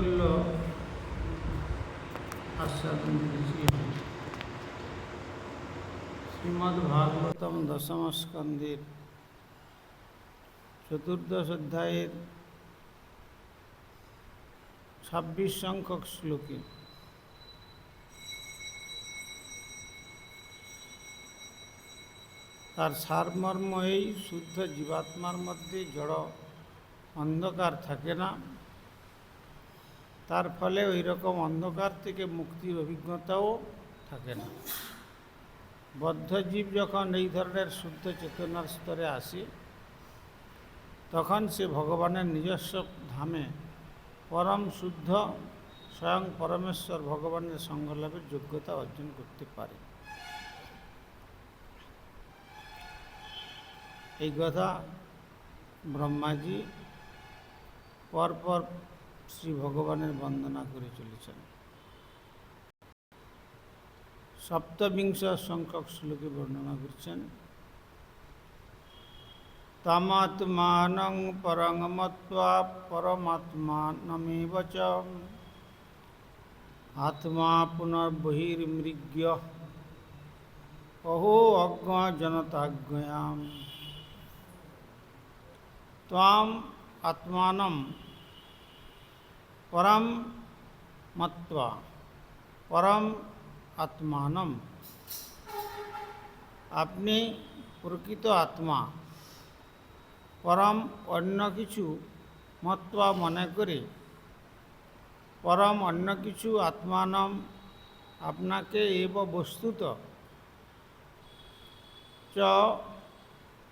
করল। শ্রীমদ্ ভাগবতম দশম স্কন্দের চতুর্দশ অধ্যায়ের ছাব্বিশ সংখ্যক শ্লোকে। তার সারমর্ম এই, শুদ্ধ জীবাত্মার মধ্যে জড় অন্ধকার থাকে না। তার ফলে ওই রকম অন্ধকার থেকে মুক্তির অভিজ্ঞতাও থাকে না। বদ্ধজীব যখন এই ধরনের শুদ্ধ চেতনার স্তরে আসে, তখন সে ভগবানের নিজস্ব ধামে পরম শুদ্ধ, স্বয়ং পরমেশ্বর ভগবানের সঙ্গলাভের যোগ্যতা অর্জন করতে পারে। এই কথা ব্রহ্মাজি পরপর শ্রী ভগবানের বন্দনা করে চলেছেন। সপ্তবিংশ সংখ্যক শ্লোকে বর্ণনা করছেন, তামাত্মানং পরং মত্বা পরমাত্মানমেব চ। আত্মা পুনর্বহির্মৃগ্য। অহো অজ্ঞ জনতাজ্ঞয়াম ত্বাম আত্মানম পরম মত্বা পরম আত্মানম। আপনি প্রকৃত আত্মা, পরম অন্য কিছু মত্বা মনে করে পরম অন্য কিছু আত্মানম আপনাকে এব বস্তুত। চ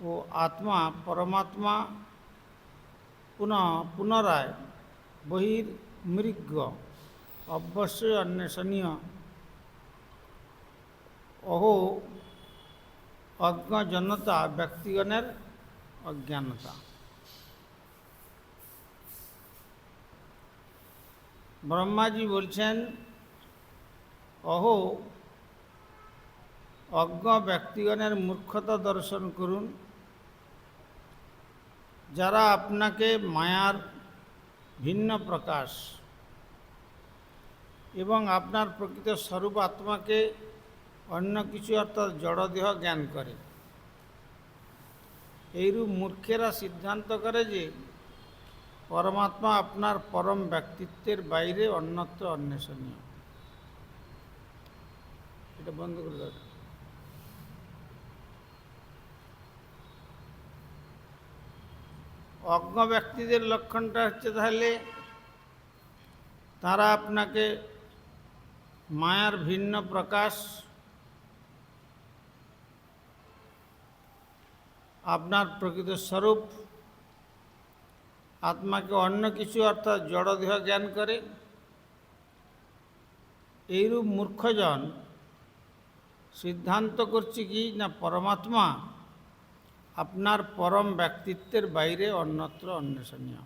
ও আত্মা পরমাত্মা পুনঃ পুনরায় বহির্মৃগ্য অবশ্যই অন্বেষণীয়। অহো অজ্ঞজনতা ব্যক্তিগণের অজ্ঞানতা। ব্রহ্মাজি বলছেন, অহো অজ্ঞ ব্যক্তিগণের মূর্খতা দর্শন করুন। যারা আপনাকে মায়ার ভিন্ন প্রকাশ। এবং আপনার প্রকৃত স্বরূপ আত্মাকে অন্য কিছু অর্থাৎ জড়দেহ জ্ঞান করে। এইরূপ মূর্খেরা সিদ্ধান্ত করে যে পরমাত্মা আপনার পরম ব্যক্তিত্বের বাইরে অন্যত্র অন্বেষণীয়। এটা বন্ধ করে দাও। অজ্ঞ ব্যক্তিদের লক্ষণটা হচ্ছে তাহলে তারা আপনাকে মায়ার ভিন্ন প্রকাশ, আপনার প্রকৃত স্বরূপ, আত্মাকে অন্য কিছু অর্থাৎ জড়দেহ জ্ঞান করে। এইরূপ মূর্খজন সিদ্ধান্ত করছে কি না পরমাত্মা আপনার পরম ব্যক্তিত্বের বাইরে অন্যত্র অন্বেষণীয়।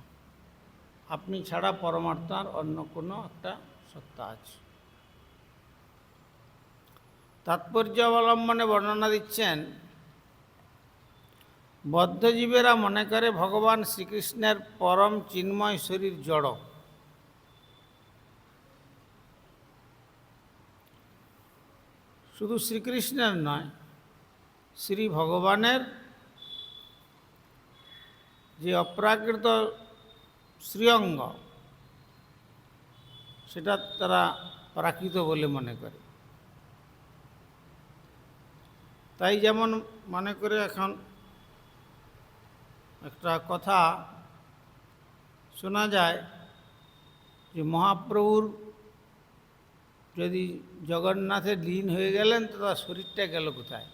আপনি ছাড়া পরমাত্মার অন্য কোনো একটা সত্তা আছে। তাৎপর্য অবলম্বনে বর্ণনা দিচ্ছেন, বদ্ধজীবেরা মনে করে ভগবান শ্রীকৃষ্ণের পরম চিন্ময় শরীর জড়। শুধু শ্রীকৃষ্ণের নয়, শ্রী ভগবানের যে অপ্রাকৃত শ্রীঅঙ্গ, সেটা তারা প্রাকৃত বলে মনে করে। তাই যেমন মনে করে এখন একটা কথা শোনা যায় যে মহাপ্রভুর যদি জগন্নাথের লীন হয়ে গেলেন তো তার শরীরটা গেল কোথায়?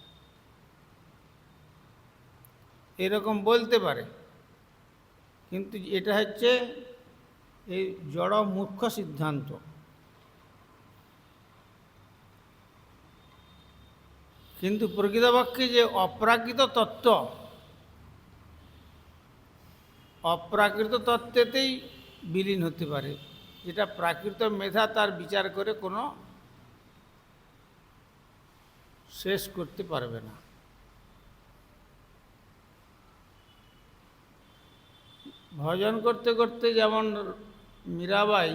এরকম বলতে পারে। কিন্তু এটা হচ্ছে এই জড় মুখ্য সিদ্ধান্ত। কিন্তু প্রকৃতপক্ষে যে অপ্রাকৃত তত্ত্ব, অপ্রাকৃত তত্ত্বেতেই বিলীন হতে পারে। যেটা প্রাকৃত মেধা তার বিচার করে কোনো শেষ করতে পারবে না। ভজন করতে করতে যেমন মীরাবাই,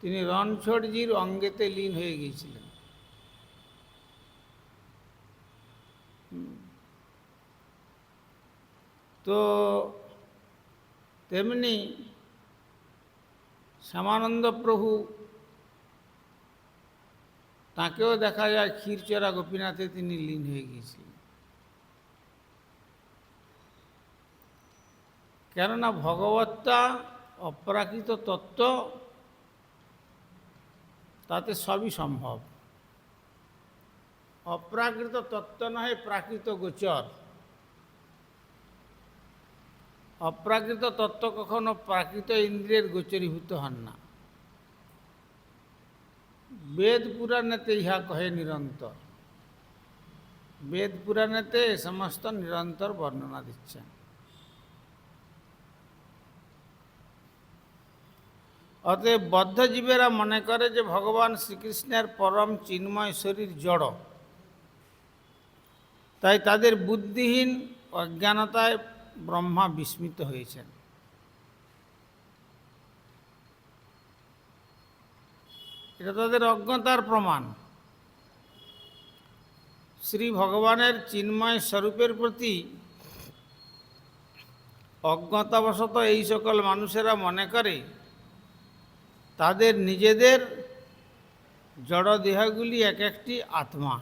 তিনি রণছড়জির অঙ্গেতে লীন হয়ে গিয়েছিলেন। তো তেমনি শ্যামানন্দ প্রভু তাকেও দেখা যায় ক্ষীরচরা গোপীনাথে তিনি লীন হয়ে গিয়েছিলেন। কেননা ভগবত্তা অপ্রাকৃত তত্ত্ব তাতে সবই সম্ভব। অপ্রাকৃত তত্ত্ব নহে, প্রাকৃত গোচর। অপ্রাকৃত তত্ত্ব কখনো প্রাকৃত ইন্দ্রিয়ের গোচরীভূত হন না। বেদ পুরাণেতে ইহা কহে নিরন্তর। বেদ পুরাণেতে এ সমস্ত নিরন্তর বর্ণনা দিচ্ছেন। অতএব বদ্ধজীবেরা মনে করে যে ভগবান শ্রীকৃষ্ণের পরম চিন্ময় শরীর জড়। তাই তাদের বুদ্ধিহীন অজ্ঞানতায় ব্রহ্মা বিস্মিত হয়েছেন। এটা তাদের অজ্ঞতার প্রমাণ। শ্রী ভগবানের চিন্ময় স্বরূপের প্রতি অজ্ঞতাবশত এই সকল মানুষেরা মনে করে তাদের নিজেদের জড় দেহগুলি এক একটি আত্মা।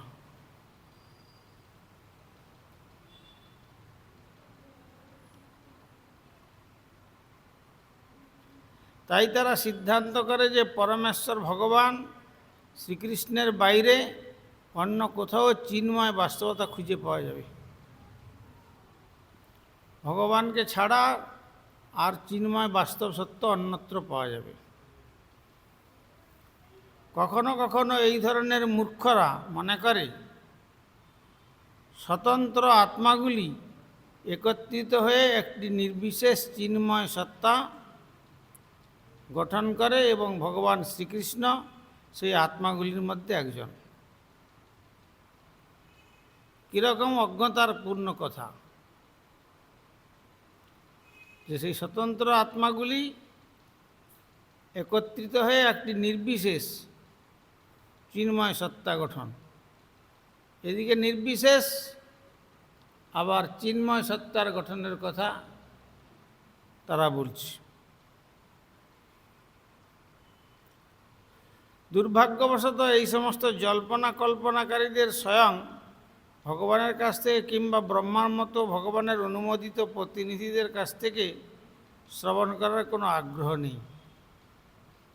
তাই তারা সিদ্ধান্ত করে যে পরমেশ্বর ভগবান শ্রীকৃষ্ণের বাইরে অন্য কোথাও চিন্ময় বাস্তবতা খুঁজে পাওয়া যাবে। ভগবানকে ছাড়া আর চিন্ময় বাস্তব সত্য অন্যত্র পাওয়া যাবে। কখনো কখনো এই ধরনের মূর্খরা মনে করে, স্বতন্ত্র আত্মাগুলি একত্রিত হয়ে একটি নির্বিশেষ চিন্ময় সত্তা গঠন করে এবং ভগবান শ্রীকৃষ্ণ সেই আত্মাগুলির মধ্যে একজন। কীরকম অজ্ঞতার পূর্ণ কথা যে সেই স্বতন্ত্র আত্মাগুলি একত্রিত হয়ে একটি নির্বিশেষ চিন্ময় সত্তা গঠন। এদিকে নির্বিশেষ আবার চিন্ময় সত্তার গঠনের কথা তারা বলছে। দুর্ভাগ্যবশত এই সমস্ত জল্পনা কল্পনাকারীদের স্বয়ং ভগবানের কাছ থেকে কিংবা ব্রহ্মার মতো ভগবানের অনুমোদিত প্রতিনিধিদের কাছ থেকে শ্রবণ করার কোনো আগ্রহ নেই।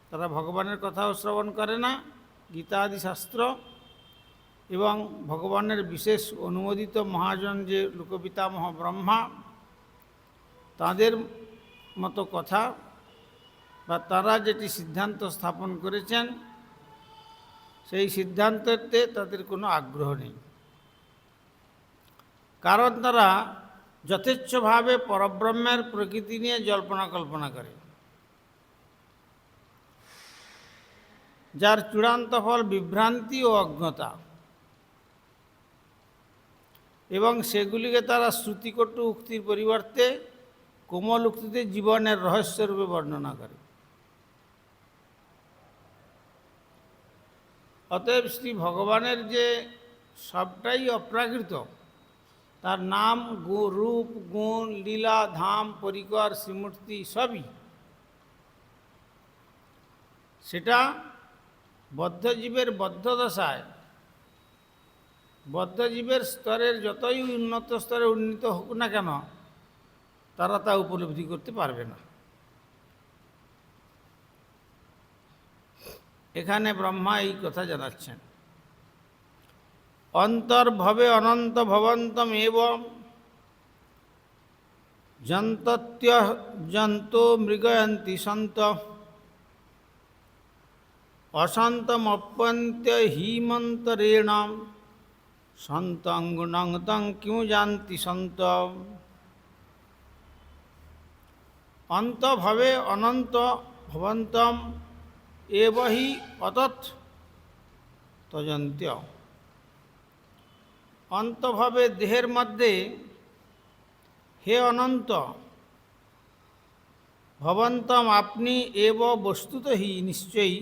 তারা ভগবানের কথাও শ্রবণ করে না। গীতা আদি শাস্ত্র এবং ভগবানের বিশেষ অনুমোদিত মহাজন যে লোকপিতামহ ব্রহ্মা, তাদের মতো কথা বা তারা যেটি সিদ্ধান্ত স্থাপন করেছেন, সেই সিদ্ধান্ততে তাদের কোনো আগ্রহ নেই। কারণ তারা যথেচ্ছভাবে পরব্রহ্মের প্রকৃতি নিয়ে জল্পনা কল্পনা করে। যার চূড়ান্ত ফল বিভ্রান্তি ও অজ্ঞতা। এবং সেগুলিকে তারা শ্রুতিকটু উক্তির পরিবর্তে কোমল উক্তিতে জীবনের রহস্যরূপে বর্ণনা করে। অতএব শ্রী ভগবানের যে সবটাই অপ্রাকৃত, তার নাম রূপ, গুণ, লীলা, ধাম, পরিকর, শ্রীমূর্তি সবই, সেটা বদ্ধজীবের বদ্ধদশায়, বদ্ধজীবের স্তরের যতই উন্নত স্তরে উন্নীত হোক না কেন, তারা তা উপলব্ধি করতে পারবে না। এখানে ব্রহ্মা এই কথা জানাচ্ছেন। অন্তর্ভবে অনন্ত ভবন্তম এবং জন্তত্য জন্তু মৃগয়ন্তী সন্ত অশান্তমপ্যন্ত হিমন্তরেণ সন্তং গুণং তং কিউ জানতি সন্ত অন্তভাবে অনন্ত ভবন্তম এব হি অতৎ তজন্ত্য অন্তভাবে দেহের মধ্যে হে অনন্ত, ভবন্তম আপনি এব বস্তুতহি নিশ্চয়ই।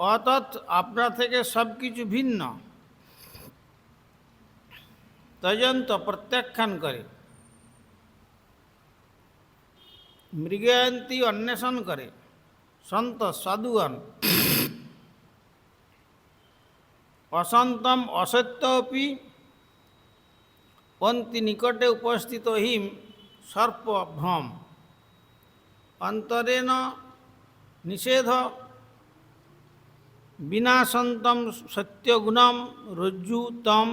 অতৎ আপনার থেকে সব কিছু ভিন্ন। তজন্ত প্রত্যাখ্যান করে। মৃগয়ন্তী অন্বেষণ করে। সন্ত সাধুগণ। অসন্তম অসত্যপি পন্থী নিকটে উপস্থিত হিম সর্প ভ্রম অন্তরেণ নিষেধ বিনাশন্তম সত্যগুণম রজ্জু তম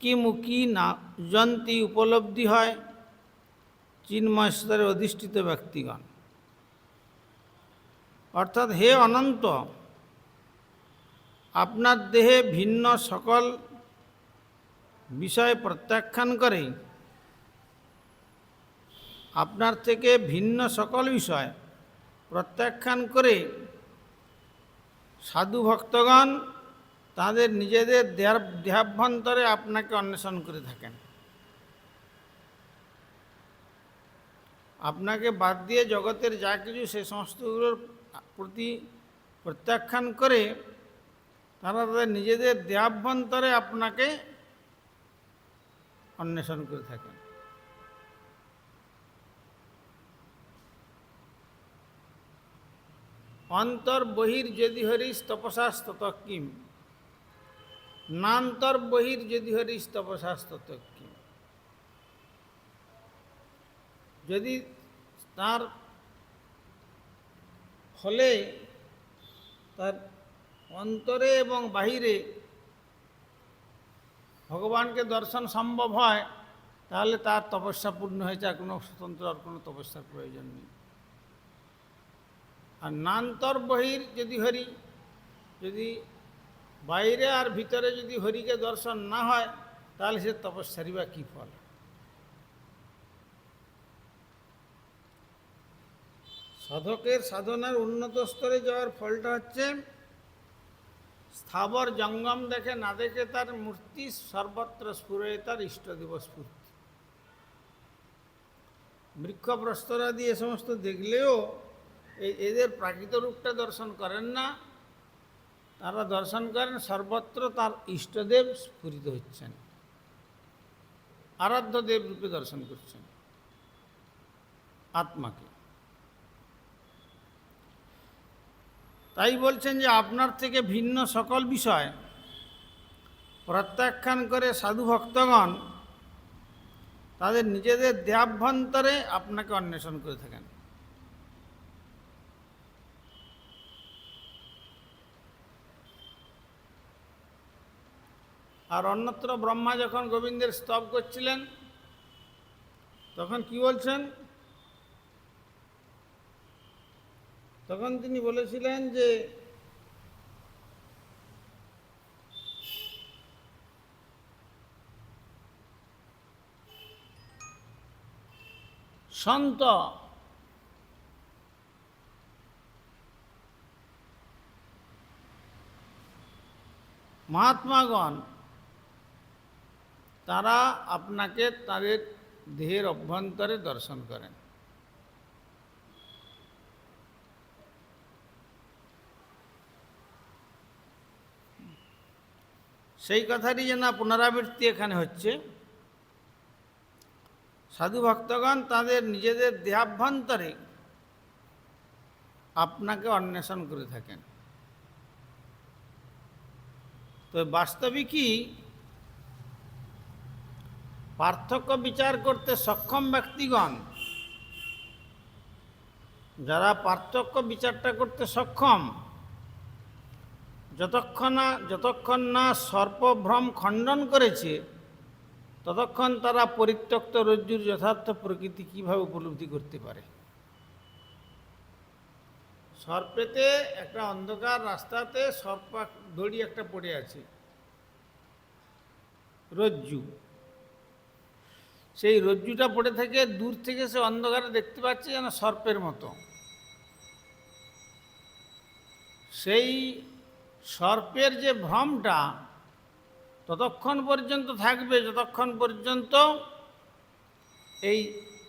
কিমু কি না যন্তি উপলব্ধি হয় চিন্ময় স্তরে অধিষ্ঠিত ব্যক্তিগণ। অর্থাৎ হে অনন্ত, আপনার দেহে ভিন্ন সকল বিষয় প্রত্যাখ্যান করে। আপনার থেকে ভিন্ন সকল বিষয় প্রত্যাখ্যান করে সাধু ভক্তগণ তাদের নিজেদের দেহার- দেহাভ্যন্তরে আপনাকে অন্বেষণ করে থাকেন। আপনাকে বাদ দিয়ে জগতের যা কিছু সে সমস্তগুলোর প্রতি প্রত্যাখ্যান করে তারা তাদের নিজেদের দেহাভ্যন্তরে আপনাকে অন্বেষণ করে থাকেন। অন্তর বহির যদি হরিস তপসাস তত কিম। নান্তর বহির যদি হরিস তপসাস তত কিম। যদি তার ফলে তার অন্তরে এবং বাহিরে ভগবানকে দর্শন সম্ভব হয়, তাহলে তার তপস্যা পূর্ণ হয়েছে, আর কোনো স্বতন্ত্র আর কোনো তপস্যার প্রয়োজন নেই। আর নান্তর বহির যদি হরি, যদি বাইরে আর ভিতরে যদি হরিকে দর্শন না হয়, তাহলে সে তপস্যারই বা কী ফল? সাধকের সাধনার উন্নত স্তরে যাওয়ার ফলটা হচ্ছে, স্থাবর জঙ্গম দেখে না দেখে তার মূর্তি সর্বত্র স্ফুরে তার ইষ্টদেব স্ফূর্তি বৃক্ষ প্রস্তরাদি এ সমস্ত দেখলেও এই এদের প্রাকৃত রূপটা দর্শন করেন না। তারা দর্শন করেন, সর্বত্র তার ইষ্টদেব স্ফুরিত হচ্ছেন। আরাধ্য দেব রূপে দর্শন করছেন আত্মাকে। তাই বলছেন যে আপনার থেকে ভিন্ন সকল বিষয় প্রত্যাখ্যান করে সাধু ভক্তগণ তাদের নিজেদের দেহাভ্যন্তরে আপনাকে অন্বেষণ করে থাকেন। আর অন্যত্র ব্রহ্মা যখন গোবিন্দের স্তব করছিলেন, তখন কি বলছেন? তখন তিনি বলেছিলেন যে, সন্ত, মহাত্মাগণ তারা আপনাকে তাদের দেহের অভ্যন্তরে দর্শন করেন। সেই কথারই যেন পুনরাবৃত্তি এখানে হচ্ছে। সাধু ভক্তগণ তাদের নিজেদের দেহাভ্যন্তরে আপনাকে অন্বেষণ করে থাকেন। তো বাস্তবিকই পার্থক্য বিচার করতে সক্ষম ব্যক্তিগণ, যারা পার্থক্য বিচারটা করতে সক্ষম, যতক্ষণ না যতক্ষণ না সর্পভ্রম খণ্ডন করেছে, ততক্ষণ তারা পরিত্যক্ত রজ্জুর যথার্থ প্রকৃতি কীভাবে উপলব্ধি করতে পারে। সর্পেতে একটা অন্ধকার রাস্তাতে সর্পা দড়ি একটা পড়ে আছে। রজ্জু। সেই রজ্জুটা পড়ে থেকে দূর থেকে সে অন্ধকারে দেখতে পাচ্ছে যেন সর্পের মতো। সেই সর্পের যে ভ্রমটা ততক্ষণ পর্যন্ত থাকবে, যতক্ষণ পর্যন্ত এই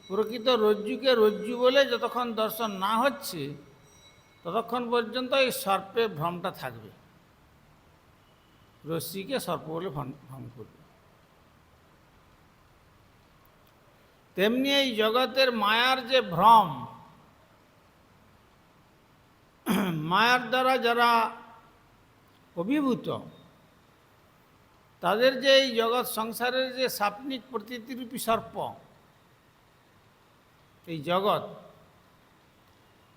প্রকৃত রজ্জুকে রজ্জু বলে যতক্ষণ দর্শন না হচ্ছে, ততক্ষণ পর্যন্ত এই সর্পের ভ্রমটা থাকবে। রশ্মিকে সর্প বলে ভ্রম করবে। তেমনি এই জগতের মায়ার যে ভ্রম, মায়ার দ্বারা যারা অভিভূত, তাদের যে এই জগৎ সংসারের যে সাপনিক প্রতীতিরূপী সর্প, এই জগৎ,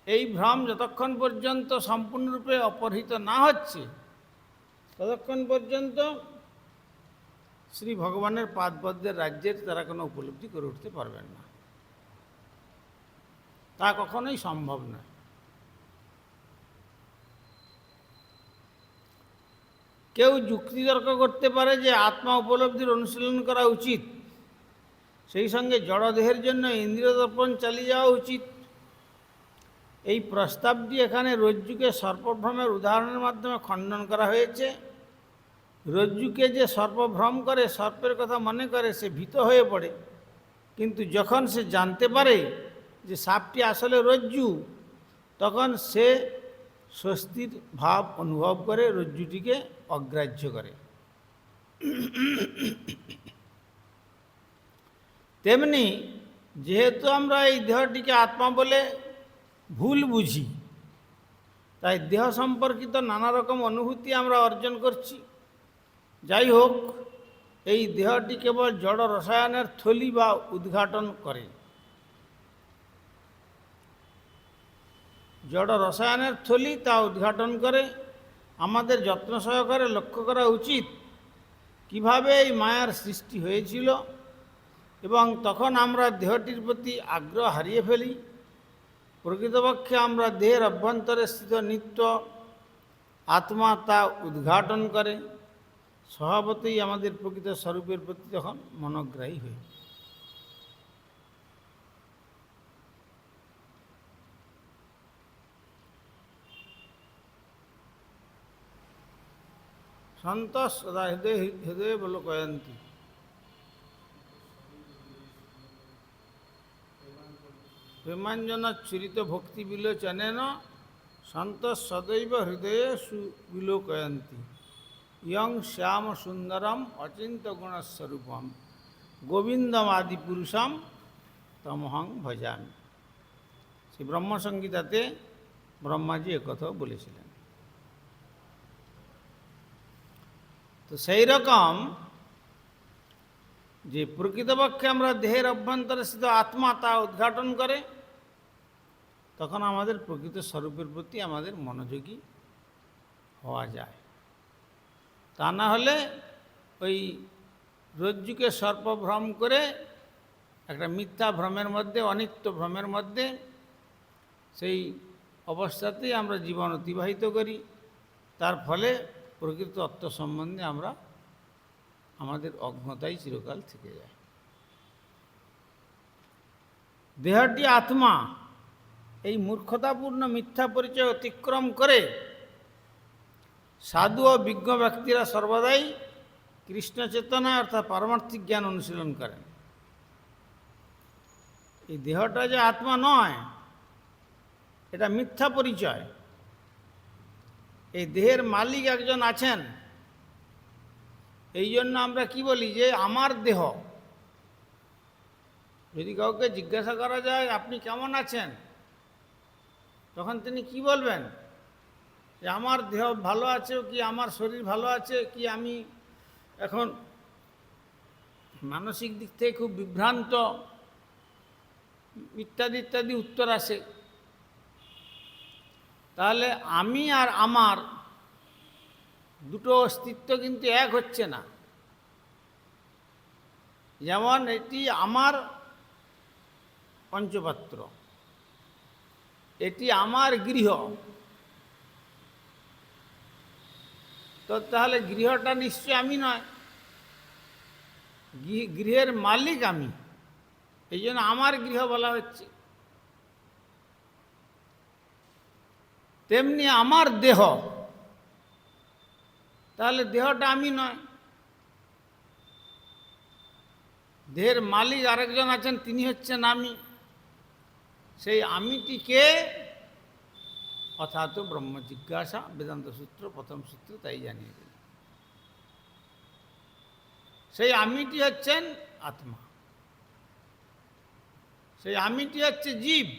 এই ভ্রম যতক্ষণ পর্যন্ত সম্পূর্ণরূপে অপহৃত না হচ্ছে, ততক্ষণ পর্যন্ত শ্রী ভগবানের পাদপদ্মের রাজ্যের তারা কোনো উপলব্ধি করে উঠতে পারবেন না। তা কখনোই সম্ভব নয় কেউ যুক্তিতর্ক করতে পারে যে আত্মা উপলব্ধির অনুশীলন করা উচিত। সেই সঙ্গে জড়দেহের জন্য ইন্দ্রিয় দর্পণ চালিয়ে যাওয়া উচিত। এই প্রস্তাবটি এখানে রজ্জুকে সর্পভ্রমের উদাহরণের মাধ্যমে খণ্ডন করা হয়েছে। রজ্জুকে যে সর্পভ্রম করে, সর্পের কথা মনে করে, সে ভীত হয়ে পড়ে। কিন্তু যখন সে জানতে পারে যে সাপটি আসলে রজ্জু, তখন সে স্বস্তির ভাব অনুভব করে, রজ্জুটিকে অগ্রাহ্য করে। তেমনি যেহেতু আমরা এই দেহটিকে আত্মা বলে ভুল বুঝি, তাই দেহ সম্পর্কিত নানা রকম অনুভূতি আমরা অর্জন করছি। যাই হোক এই দেহটি কেবল জড় রসায়নের থলি বা উদ্ঘাটন করে। জড় রসায়নের থলি তা উদ্ঘাটন করে। আমাদের যত্ন সহকারে লক্ষ্য করা উচিত কীভাবে এই মায়ার সৃষ্টি হয়েছিল এবং তখন আমরা দেহটির প্রতি আগ্রহ হারিয়ে ফেলি। প্রকৃতপক্ষে আমরা দেহের অভ্যন্তরে স্থিত নিত্য আত্মা তা উদ্ঘাটন করে। স্বভাবতই আমাদের প্রকৃত স্বরূপের প্রতি তখন মনোগ্রাহী হই। সন্ত সদা হৃদয় হৃদয় বল কয়ন্তী। প্রেমাঞ্জন চুরিত ভক্তি বিলোচনেন সন্ত সদৈব হৃদয়ে সুবিলোকয়ন্তী ইয়ং শ্যাম সুন্দরম অচিন্ত গুণস্বরূপম গোবিন্দম আদি পুরুষম তমহং ভজামি। সে ব্রহ্মসংগীতাতে ব্রহ্মাজি একথাও বলেছিলেন। তো সেই রকম যে প্রকৃতপক্ষে আমরা দেহের অভ্যন্তরে স্থিত আত্মা তা উদ্ঘাটন করে, তখন আমাদের প্রকৃত স্বরূপের প্রতি আমাদের মনোযোগী হওয়া যায়। তা না হলে ওই রজ্জুকে সর্পভ্রম করে একটা মিথ্যা ভ্রমের মধ্যে, অনিত্য ভ্রমের মধ্যে সেই অবস্থাতেই আমরা জীবন অতিবাহিত করি। তার ফলে প্রকৃত তত্ত্ব সম্বন্ধে আমরা, আমাদের অজ্ঞতাই চিরকাল থেকে যায়। দেহটি আত্মা, এই মূর্খতাপূর্ণ মিথ্যা পরিচয় অতিক্রম করে সাধু ও বিজ্ঞ ব্যক্তিরা সর্বদাই কৃষ্ণ চেতনা অর্থাৎ পারমার্থিক জ্ঞান অনুশীলন করেন। এই দেহটা যে আত্মা নয়, এটা মিথ্যা পরিচয়। এই দেহের মালিক একজন আছেন। এই জন্য আমরা কি বলি যে, আমার দেহ। যদি কাউকে জিজ্ঞাসা করা যায়, আপনি কেমন আছেন? তখন তিনি কি বলবেন? যে আমার দেহ ভালো আছে কি আমার শরীর ভালো আছে কি আমি এখন মানসিক দিক থেকে খুব বিভ্রান্ত, ইত্যাদি ইত্যাদি উত্তর আসে। তাহলে আমি আর আমার দুটো অস্তিত্ব কিন্তু এক হচ্ছে না। যেমন এটি আমার পঞ্চপাত্র, এটি আমার গৃহ। তো তাহলে গৃহটা নিশ্চয় আমি নয়। গৃহের মালিক আমি। এই জন্য আমার গৃহ বলা হচ্ছে। তেমনি আমার দেহ। তাহলে দেহটা আমি নয়। দেহের মালিক আরেকজন আছেন, তিনি হচ্ছেন আমি। সেই আমিটিকে অর্থাৎ ব্রহ্ম জিজ্ঞাসা বেদান্ত সূত্র প্রথম সূত্র তাই জানিয়ে দিল। সেই আমিটি হচ্ছেন আত্মা। সেই আমিটি হচ্ছে জীব।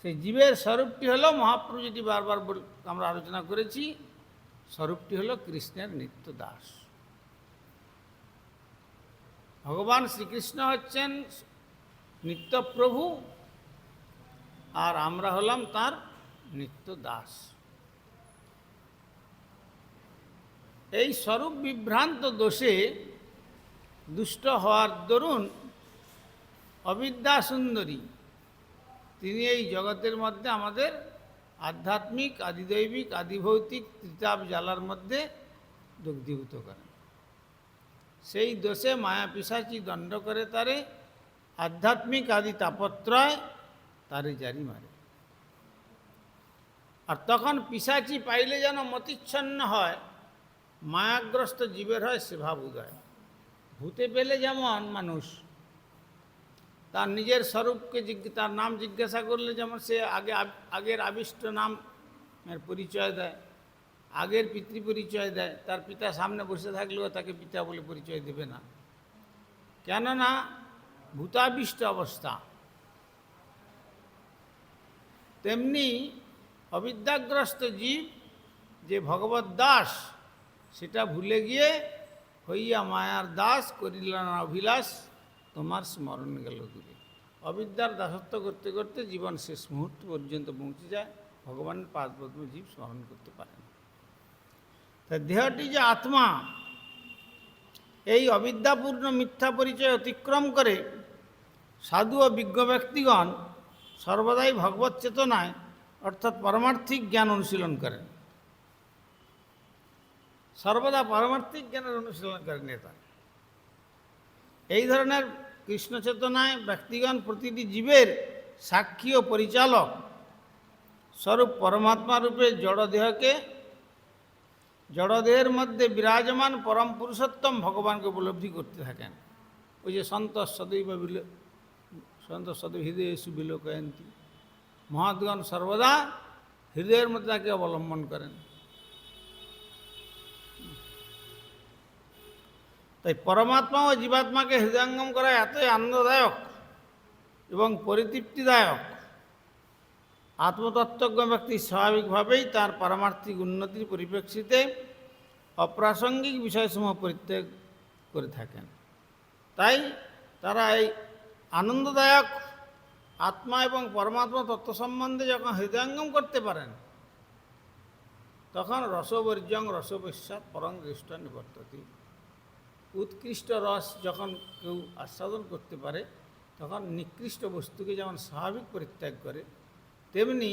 সেই জীবের স্বরূপটি হলো মহাপ্রভু যেটি বারবার আমরা আলোচনা করেছি, স্বরূপটি হলো কৃষ্ণের নিত্য দাস ভগবান শ্রীকৃষ্ণ হচ্ছেন নিত্যপ্রভু আর আমরা হলাম তার নিত্য দাস এই স্বরূপ বিভ্রান্ত দোষে দুষ্ট হওয়ার দরুন অবিদ্যা সুন্দরী। তিনি এই জগতের মধ্যে আমাদের আধ্যাত্মিক, আদিদৈবিক, আদিভৌতিক ত্রিতাপ জ্বালার মধ্যে দগ্ধীভূত করেন। সেই দোষে মায়া পিসাচি দণ্ড করে তারে আধ্যাত্মিক আদি তাপত্রয় তারে জারি মারে। আর তখন পিসাচি পাইলে যেন মতিচ্ছন্ন হয়, মায়াগ্রস্ত জীবের হয় সে ভাব উদয়। ভূতে পেলে যেমন মানুষ, তার নিজের স্বরূপকে তার নাম জিজ্ঞাসা করলে যেমন সে আগে আগের আবিষ্ট নামের পরিচয় দেয়, আগের পিতৃ পরিচয় দেয়, তার পিতা সামনে বসে থাকলেও তাকে পিতা বলে পরিচয় দেবে না। কেননা ভূতাবিষ্ট অবস্থা। তেমনি অবিদ্যাগ্রস্ত জীব যে ভগবত দাস, সেটা ভুলে গিয়ে হইয়া মায়ার দাস করিল না অভিলাষ, তোমার স্মরণ গেল দূরে। অবিদ্যার দাসত্ব করতে করতে জীবন শেষ মুহূর্ত পর্যন্ত পৌঁছে যায়, ভগবানের পাঁচ পদ্ম জীব স্মরণ করতে পারে না। তা দেহটি যে আত্মা, এই অবিদ্যাপূর্ণ মিথ্যা পরিচয় অতিক্রম করে সাধু ও বিজ্ঞ ব্যক্তিগণ সর্বদাই ভগবত চেতনায়, অর্থাৎ পারমার্থিক জ্ঞান অনুশীলন করেন। সর্বদা পারমার্থিক জ্ঞানের অনুশীলন করেন নেতা। এই ধরনের কৃষ্ণ চেতনায় ব্যক্তিগণ প্রতিটি জীবের সাক্ষী ও পরিচালক স্বরূপ পরমাত্মা রূপে জড়দেহকে জড়দেহের মধ্যে বিরাজমান পরম পুরুষোত্তম ভগবানকে উপলব্ধি করতে থাকেন। ওই যে সন্ত সদৈব সন্ত সদৈব হৃদয় সুবিলোকয়ন্তী মহাদগণ সর্বদা হৃদয়ের মধ্যে তাকে অবলম্বন করেন। তাই পরমাত্মা ও জীবাত্মাকে হৃদয়ঙ্গম করা এতই আনন্দদায়ক এবং পরিতৃপ্তিদায়ক। আত্মতত্ত্বজ্ঞ ব্যক্তি স্বাভাবিকভাবেই তার পারমার্থিক উন্নতির পরিপ্রেক্ষিতে অপ্রাসঙ্গিক বিষয়সমূহ পরিত্যাগ করে থাকেন। তাই তারা এই আনন্দদায়ক আত্মা এবং পরমাত্মা তত্ত্ব সম্বন্ধে যখন হৃদয়ঙ্গম করতে পারেন, তখন রসবর্জং রসবস্যাৎ পরং দৃষ্ট নিবর্ততি। উৎকৃষ্ট রস যখন কেউ আস্বাদন করতে পারে, তখন নিকৃষ্ট বস্তুকে যেমন স্বাভাবিক পরিত্যাগ করে, তেমনি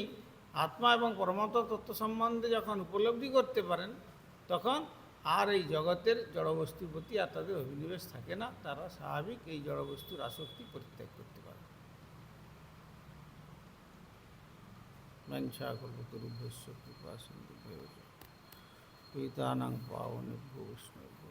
আত্মা এবং পরমাত্মা তত্ত্ব সম্বন্ধে যখন উপলব্ধি করতে পারেন, তখন আর এই জগতের জড়বস্তুর প্রতি আর তাদের অভিনিবেশ থাকে না, তারা স্বাভাবিক এই জড়বস্তুর আসক্তি পরিত্যাগ করতে পারে। মঞ্চা কল্পতরুভ্যস্য কৃপা সিন্ধু বৈষ্ণব।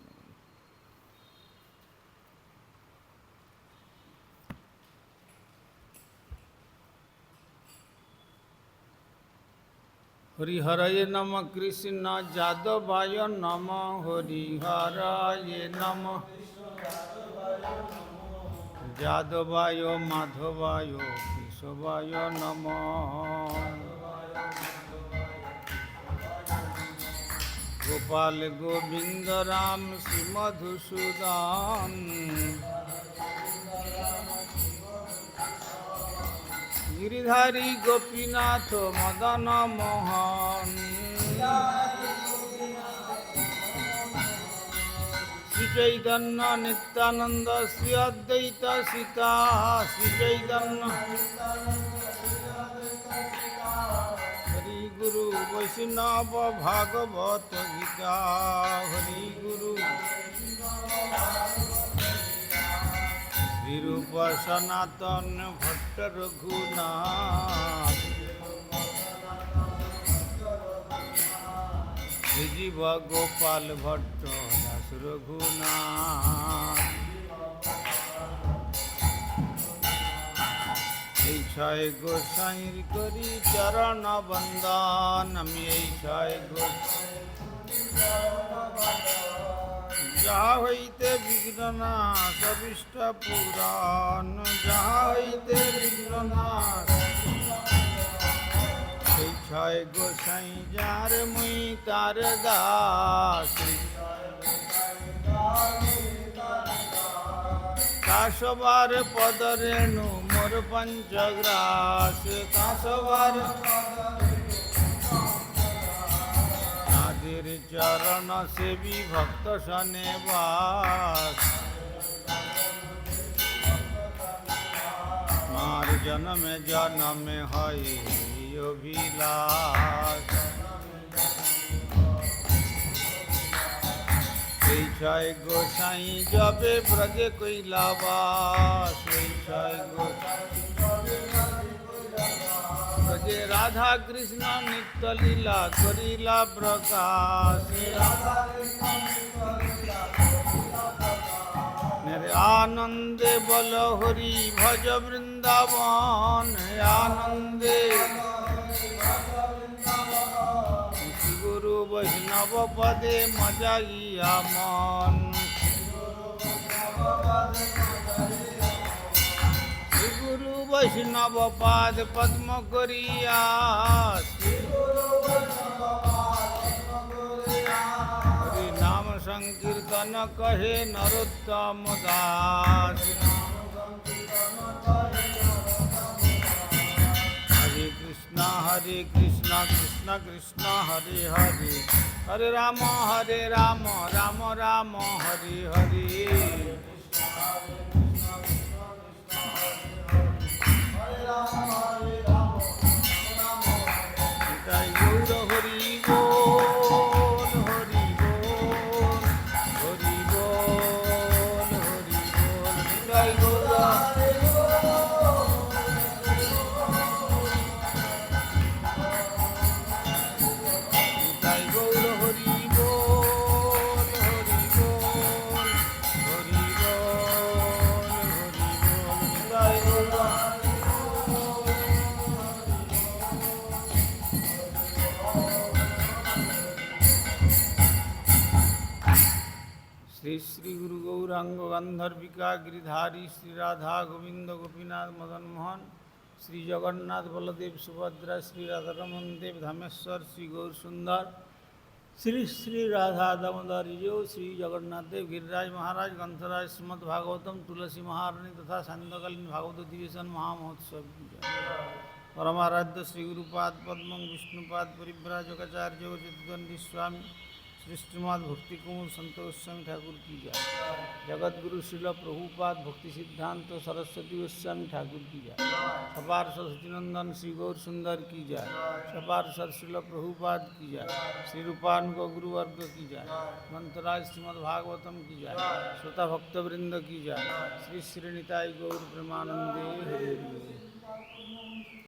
হরিহরয় নম কৃষ্ণ যাদবায় নম, হরিহরায় নম। যাদবায়, মাধবায়, কেশবায় নম। গোপাল গোবিন্দ রাম শ্রী গিরিধারী গোপীনাথ মদন মোহন। শ্রী চৈতন্য নিত্যানন্দ শ্রী অদ্বৈত সীতা শ্রী চৈতন্য হরি গুরু বৈষ্ণব ভাগবত গীতা হরি গুরু নিরূপ সনাতন ভট্ট রঘুনাথ জীব গোপাল ভট্ট দাস রঘুনাথ এই ছয় গোসাইর করি চরণ বন্দন। আমি এই ছয় গোসাই যাহা হইতে বিঘ্ন না সবিষ্ট পুরাণ, যাহা হইতে বিঘ্ন না সেই ছয় গোসাই যার মুই তার দাস। কাশবার পদরেণু মোর পঞ্চগ্রাস। কাশবার তাদের চরণ সেবী ভক্ত সনে বাস মার জন্মে জন্মে হয় অভিলাষ। এই ছয় গোসাই যাবে ব্রজে কৈলাবাস, এই ছয় গোসাই ব্রজে রাধা কৃষ্ণ নিত্য লীলা করিলা প্রকাশ। আনন্দে বল হরি ভজ বৃন্দাবন আনন্দে গুরু বৈষ্ণব পদে মজাইয়া মন। গুরু বৈষ্ণব পাদ পদ্ম করিয়া হরি নাম সংকীর্তন কহে নরোত্তম দাস হরে কৃষ্ণ হরে কৃষ্ণ কৃষ্ণ কৃষ্ণ হরে হরে হরে রাম হরে রাম রাম श्री श्री गुरु गौरांग गंधर्विका गिरिधारी श्री राधा गोविंद गोपीनाथ मदन मोहन श्री जगन्नाथ बलदेव सुभद्रा श्री राधारमन देव धामेश्वर श्री गौर सुंदर श्री श्री राधा दामोदर जो श्री जगन्नाथ देव गिरिराज महाराज ग्रंथराज श्रीमद भागवतम तुलसी महारानी तथा सांध्यकालीन भागवत अधिवेशन महामहोत्सव। परमाराध्य श्री गुरुपाद पद्म, विष्णुपाद परिभ्राजकाचार्य चिद्वंदी स्वामी श्री श्रीमद भक्ति कुमार संत गोस्वामी ठाकुर की जय जगत गुरु शिल प्रभुपाद भक्ति सिद्धांत तो सरस्वती गोस्वामी ठाकुर की जाए सपार सचिनंदन श्री गौर सुंदर की जाए सपार सर शिल प्रभुपाद की जाए श्री रूपानुग गुरुवर्ग की जय मंतराज श्रीमद भागवतम की जय श्रोता भक्त वृंद की जाए श्री श्रीनिताई गौर प्रेमानंदे हरे